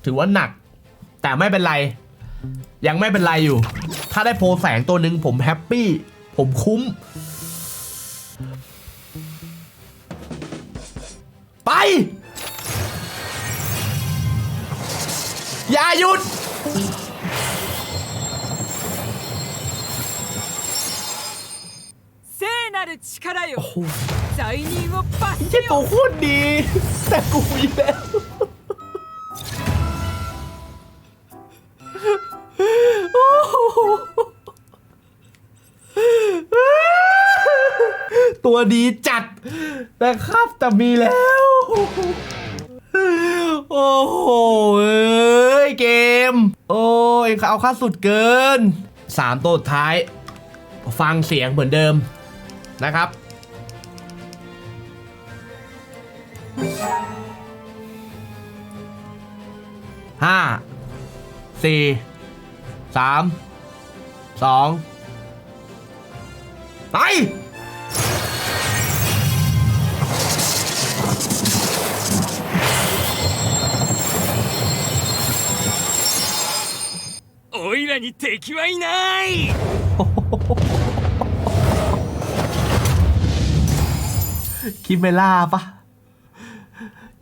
หนักถือว่าหนัก แต่ไม่เป็นไร ยังไม่เป็นไรอยู่ ถ้าได้โพลแสงตัวหนึ่งผมแฮปปี้ ผมคุ้ม ไป อย่าหยุด 聖なる力よ โอ้โห 罪人を罰 ไอ้ せ ตัว よ โคตรดี แต่กูอี ตัวดีจัดนะครับแต่มีแล้ว โอ้โหเอ้ยเกม โอ้ยเอาค่าสุดเกินสามตัวท้าย ฟังเสียงเหมือนเดิมนะครับห้าสี่สามสองไป おいらに敵はいない คิเมล่าปะ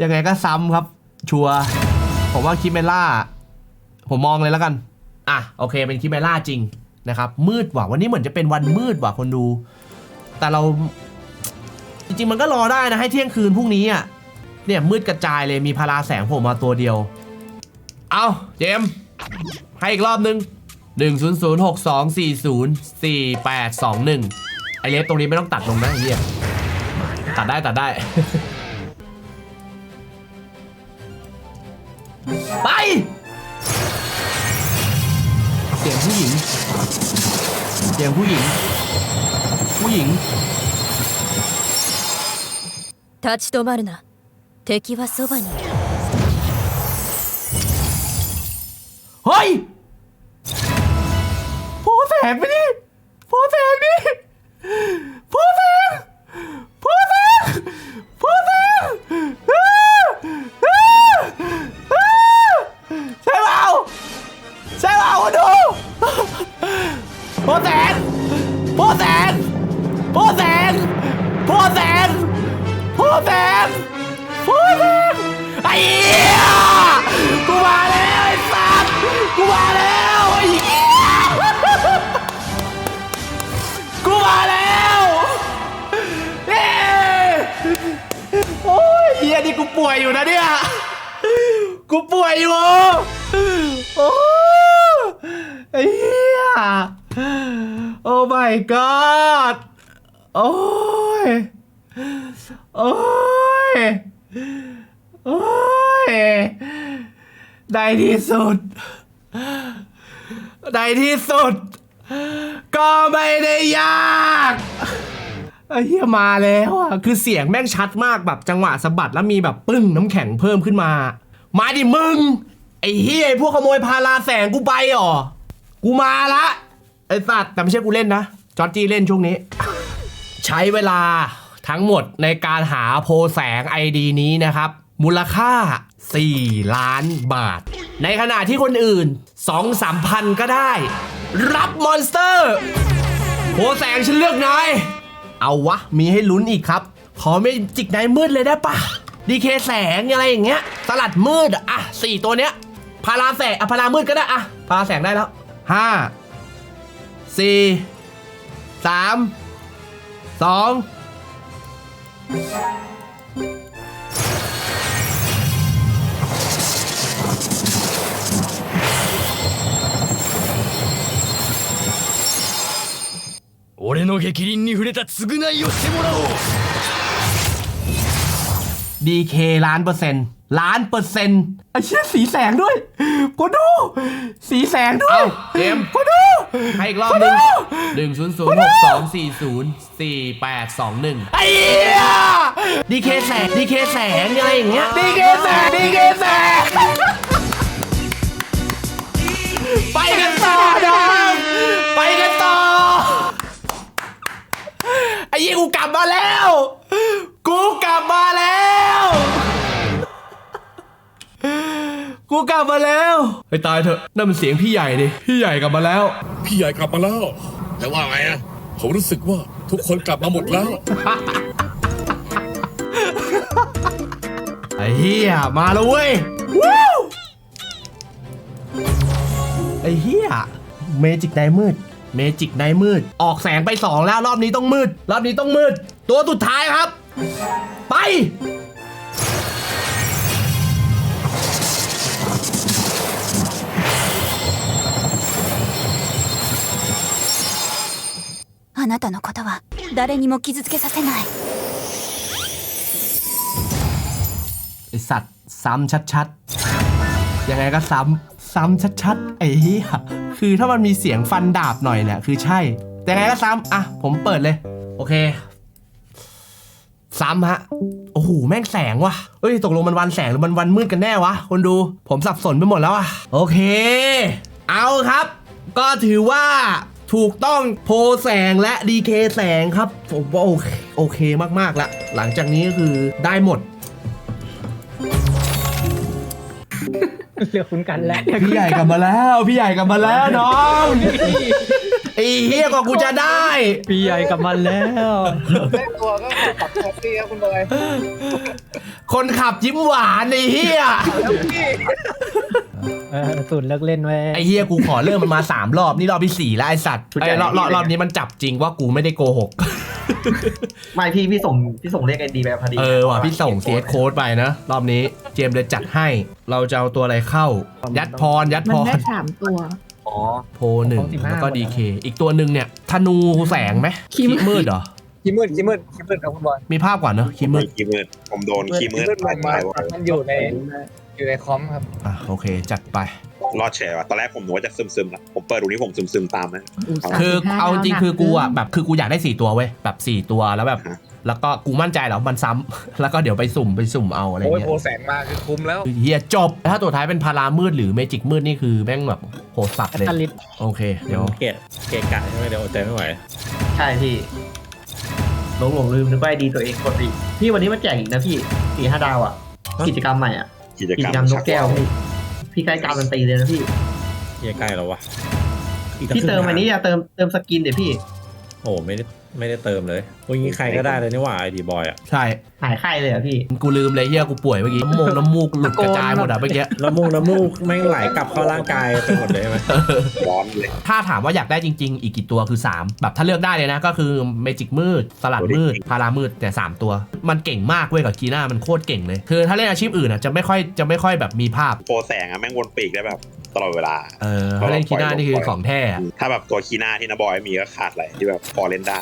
ยังไงก็ซ้ำครับ ชัวร์ผมว่าคิเมล่า ผมมองเลยแล้วกัน อ่ะ โอเคเป็นคิเมล่าจริงนะครับ มืดว่ะวันนี้เหมือนจะเป็นวันมืดว่ะคนดู แต่เรา จริงๆ มันก็รอได้นะ ให้เที่ยงคืนพรุ่งนี้อ่ะ เนี่ยมืดกระจายเลยมีพาราแสงโผมมาตัวเดียว เอาเจมส์ให้อีกรอบนึง 1 0 0 6 2 4 0 4 8 2 1 ไอเลฟตรงนี้ไม่ต้องตัดลงนะไอ้เฮีย ตัดได้ตัดได้ ไป เสียงผู้หญิง เสียงผู้หญิง ผู้หญิง 立ち止まるな敵はそばにいる เฮ้ยโพ แสงไปดิโพแสงดิโพแสงโพแสงโพแสงใช่เปล่าใช่เปล่าคุณดูโพแสงโพแสงโพแสงโพแสงโพแสงโพแสงไอ้เหี้ยกูมาแล้วไอ้สัตว์กูมาแล้ว มาแล้วเย้โอ้ยเฮียนี่กูป่วยอยู่นะเนี่ย กูป่วยอยู่ โอ้ไอ้เหี้ยโอ้ my god โอ้ย โอ้ย โอ้ย ได้ที่สุด ได้ที่สุด ก็ไม่ได้ยากไอ้เหี้ยมาแล้วอะคือเสียงแม่งชัดมากแบบจังหวะสะบัดแล้วมีแบบปึ้งน้ำแข็งเพิ่มขึ้นมา มาดิมึง ไอ้เฮียไอ้พวกขโมยพาราแสงกูไปหรอ กูมาละไอ้สัตว์แต่ไม่ใช่กูเล่นนะ จอร์จี้เล่นช่วงนี้ ใช้เวลาทั้งหมดในการหาโพแสง ID นี้นะครับ มูลค่า 4 ล้านบาท ในขณะที่คนอื่น 2 3พันก็ได้ รับมอนสเตอร์โพลแสงฉันเลือกนาย เอาวะ มีให้ลุ้นอีกครับ ขอไม่จิกนายมืดเลยได้ปะดีเคแสงอะไรอย่างเงี้ย สลัดมืด อะสี่ตัวเนี้ย พาราแสง อะ พารามืดก็ได้ อะ พาราแสงได้แล้วห้าสี่สามสอง 俺の逆鱗に触れた償いをしてもらおう ดีเคล้านเปอร์เซ็นต์ล้านเปอร์เซ็นต์ไอ้เชี่ยสีแสงด้วยกูดู สีแสงด้วย เอ้าเกม กูดู ให้อีกรอบหนึ่งหนึ่งศูนย์ศูนย์หกสองสี่ศูนย์สี่แปดสองหนึ่ง ไอ้เหี้ยดีเคแสงดีเคแสงอะไรอย่างเงี้ยดีเคแสงดี กูกลับมาแล้วกูกลับมาแล้วไปตายเถอะนั่นมันเสียงพี่ใหญ่ดิพี่ใหญ่กลับมาแล้ว พี่ใหญ่กลับมาแล้ว แต่ว่าไงอะผมรู้สึกว่าทุกคนกลับมาหมดแล้ว ไอ้เฮียมาแล้วเว้ยวู้ไอ้เฮียเมจิกไนมืด เมจิกไนมืด ออกแสงไปสองแล้วรอบนี้ต้องมืด รอบนี้ต้องมืด ตัวสุดท้ายครับ ไป なたのことは誰にも傷つけさせない ไอสัตว์ซ้ำชัดๆ ยังไงก็ซ้ำซ้ำชัดๆ ไอ้เหี้ยคือถ้ามันมีเสียงฟันดาบหน่อยเนี่ยคือใช่แต่ยังไงก็ซ้ำอ่ะ ผมเปิดเลย โอเค ซ้ำฮะ โอ้โห แม่งแสงว่ะเอ้ย ตกลงมันวันแสงหรือมันวันมืดกันแน่วะ คนดู ผมสับสนไปหมดแล้วอะโอเค เอาครับ ก็ถือว่า ถูกต้องโพลแสงและดีเคแสงครับ ผมว่าโอเคโอเคมากๆละหลังจากนี้ก็คือได้หมดเรียกคุณกันแล้วพี่ใหญ่กลับมาแล้ว พี่ใหญ่กลับมาแล้วน้องไอ้เฮียกว่ากูจะได้ พี่ใหญ่กลับมาแล้วได้ตัวก็ขับแท็กซี่ครับคุณบอยคนขับยิ้มหวานไอ้เฮียแล้วพี่ เออสูตรเลิกเล่นไว้ไอ้เฮียกูขอเริ่มมันมาสามรอบนี่รอบที่สี่แล้วไอ้สัตว์ไอ้รอบรอบรอบนี้มันจับจริงว่ากูไม่ได้โกหก ไม่พี่พี่ส่งพี่ส่งเลขไอดีไปพอดีเออว่ะพี่ส่งเซตโค้ดไปนะ รอบนี้เจมส์เลยจัดให้ เราจะเอาตัวอะไรเข้า ยัดพรยัดมัพนรได้สามตัว อ๋อโพหนึ่งแล้วก็ดีเคอีกตัวหนึ่งเนี่ยธนูแสงไหมขี้มืดมืดเหรอขี้มืดขี้มืดขี้มืดครับคุณบอยมีภาพก่อนเนอะขี้มืด ขี้มืดผมโดนขี้มืดมันมาตายว่ะมันอยู่ใน อยู่ในคอมครับ อะโอเค จัดไป รอดแชร์ว่ะตอนแรกผมนึกว่าจะซึมๆนะผมเปิดดูนี่ผมซึมๆตามนะคือ35เอาจริงๆคือกูอะดาวหนัแบบคือกูอยากได้สี่ตัวเว้ยแบบสี่ตัวแล้วแบบฮะแล้วก็กูมั่นใจแล้วมันซ้ำ แล้วก็เดี๋ยวไปสุ่มไปสุ่มเอาอะไรโอ้ยเงี้ยโพแสงมาคือคุ้มแล้ว เฮียจบ ถ้าตัวท้ายเป็นพารามืดหรือเมจิกมืดนี่คือแม่งแบบโหดสับแอตเลย ตาลิสโอเค เดี๋ยวเกะเกะกะใช่ไหมเดี๋ยวอดใจไม่ไหวใช่พี่หลงหลงลืมนึกว่าไอดีตัวเองกดอีกพี่วันนี้มาแจกอีกนะพี่สี่ห้าดาวอะกิจกรรมใหม่อะ กิจกิกรจรมกรรมนกแก้วพี่พี่ใกล้การันตีเลยนะพี่เฮียใกล้แล้ววะอีกตั้งพี่เติมครึ่งอันนี้อย่าเติมเติมสกินเดี๋ยวพี่ โอ้ไม่ได้ ไม่ได้เติมเลยวันนี้ใครก็ได้เลยนี่หว่าไอดีบอยอะใช่ หายไข้เลยอะพี่ กูลืมเลยเฮียกูป่วยเมื่อกี้น้ำมูกน้ำมูกหลุดกระจายหมดอะเมื่อกี้แล้วมูกน้ำมูกแม่งไหลกลับเข้าร่างกายไปหมดเลยใช่ไหมร้อนเลย ถ้าถามว่าอยากได้จริง ๆ อีกกี่ตัวคือ 3 แบบถ้าเลือกได้เลยนะ ก็คือเมจิกมืด สลัดมืด พารามืดแต่สามตัว มันเก่งมากเว้ยกับกีน่ามันโคตรเก่งเลย คือถ้าเล่นอาชีพอื่นอะจะไม่ค่อยจะไม่ค่อยแบบมีภาพ โปรแสงอะแม่งวนปีกได้แบบ ตลอดเวลาเออถ้าเล่นกีน่านี่คือของแท้อะถ้าแบบตัวคีน่าที่นาบอยมีก็ขาดอะไรที่แบบพอเล่นได้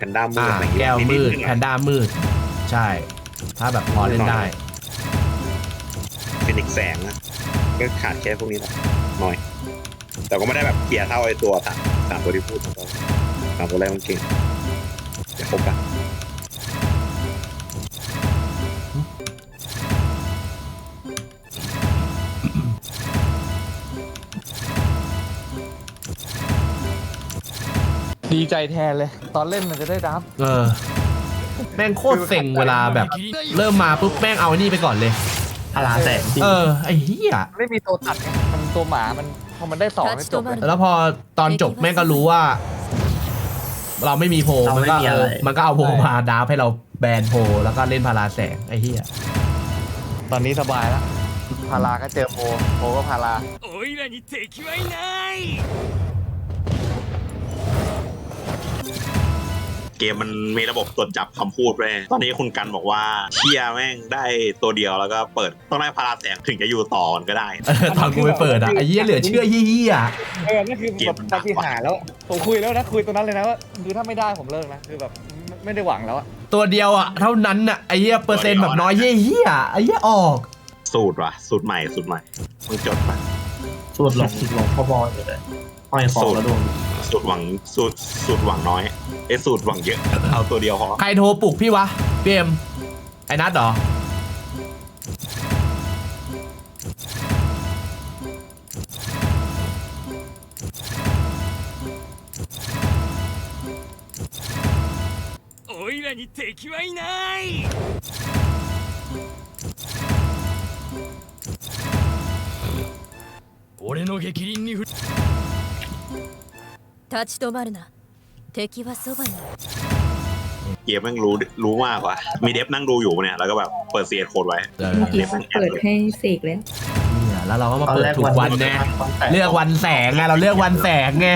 กันด้ามมือ่าดอะไรอย่างเงี้ยแก้วมืดนิๆแพนด้ามืด ใช่ ถ้าแบบพอเล่นได้ฟินิกซ์แสงนะก็ขาดแค่พวกนี้แหละน้อย แต่ก็ไม่ได้แบบเคลียร์เท่าไอ้ตัวสามสามตัวที่พูดมาตอนสามตัวแรกมันเก่งจะครบกัน ดีใจแทนเลย ตอนเล่นมันจะได้ดับเออ แม่งโคตรเซ็งเวลาแบบ เริ่มมาปุ๊บแม่งเอาไอ้นี่ไปก่อนเลยพาราแสงจริงเออ ไอ้เหี้ย ไม่มีตัวตัดไงมันตัวหมามันพอมันได้สองไม่จบเลยแล้วพอตอนจบแม่งก็รู้ว่า เราไม่มีโพลมันก็เออมันก็เอาโพลมาดาวให้เราแบนโพลแล้วก็เล่นพาราแสงไอ้เหี้ยตอนนี้สบายแล้วพาราก็เจอโพโพก็พารา เกมมันมีระบบตรวจจับคำพูดด้วยตอนนี้คุณกันบอกว่าเชียแม่งได้ตัวเดียวแล้วก็เปิดต้องได้พาราแสงถึงจะอยู่ต่อกันก็ได้ เออตอนกูไปเปิดอะไอ้เหี้ยเหลือเชื่อเหี้ยเออนั่นคือเกแบมบมันปาฏิหาริย์แล้ว ผมคุยแล้วนะคุยตรงนั้นเลยนะว่าคือถ้าไม่ได้ผมเลิกนะคือแบบไม่ไม่ได้หวังแล้วอะๆตัวเดียวอะเท่านั้นอะไอ้เหี้ยเปอร์เซ็นต์แบบน้อยเหี้ยๆไอ้เหี้ยออก สูตรว่ะ สูตรใหม่สูตรใหม่มึงจดมา สูตรหลงหลงพ่อบอยเลยห้อยคอแล้วโดนสูตรหวังสูตรสูตรหวังน้อย ไอ้สูตรหวังเยอะ เอาตัวเดียวพอ ใครโทรปลุกพี่วะพี่เอ็มไอ้นัทเหรอ おいらに敵はいない 立ち止まるな 敵はそばにいる เกมแม่งรู้รู้มากกว่า มีเดฟนั่งดูอยู่เนี่ยแล้วก็แบบเปิดเสียโคดไว้ เออ เมื่อกี้เปิดให้เสกแล้ว เนี่ยแล้วเราก็มา ตอน เปิด แรก ถูกวันแน่ วันแตก เลือกวันแสงไงเราเลือกวันแสงไง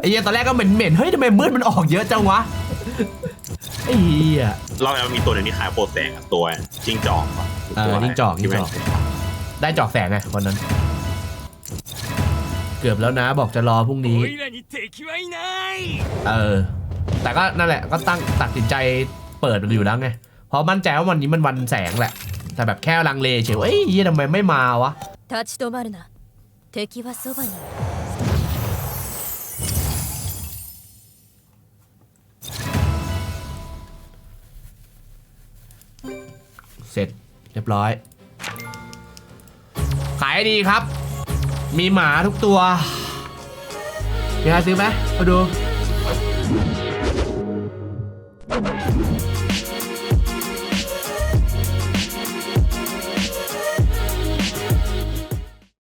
ไอ้เหี้ยตอนแรกก็เหม็นเหม็นๆเฮ้ยทำไมมืดมันออกเยอะจังวะไอ้เหี้ย เรายังมีตัวหนึ่งที่ขายโปรแสงกับตัวจิ้งจอกอะ เออจิ้งจอก ที่แม่ จิ้งจอก ได้จอกแสงไงวันนั้น เกือบแล้วนะบอกจะรอพรุ่งนี้ เออ แต่ก็นั่นแหละก็ตั้งตัดสินใจเปิดมันอยู่แล้วไง เพราะมั่นใจว่าวันนี้มันวันแสงแหละ แต่แบบแค่ลังเลเฉยว่าเอ้ยเหี้ยทำไมไม่มาวะ 立ち止まるな敵はそばにいる เสร็จเรียบร้อย ขายดีครับ มีหมาทุกตัว มีใครซื้อไหมมาดู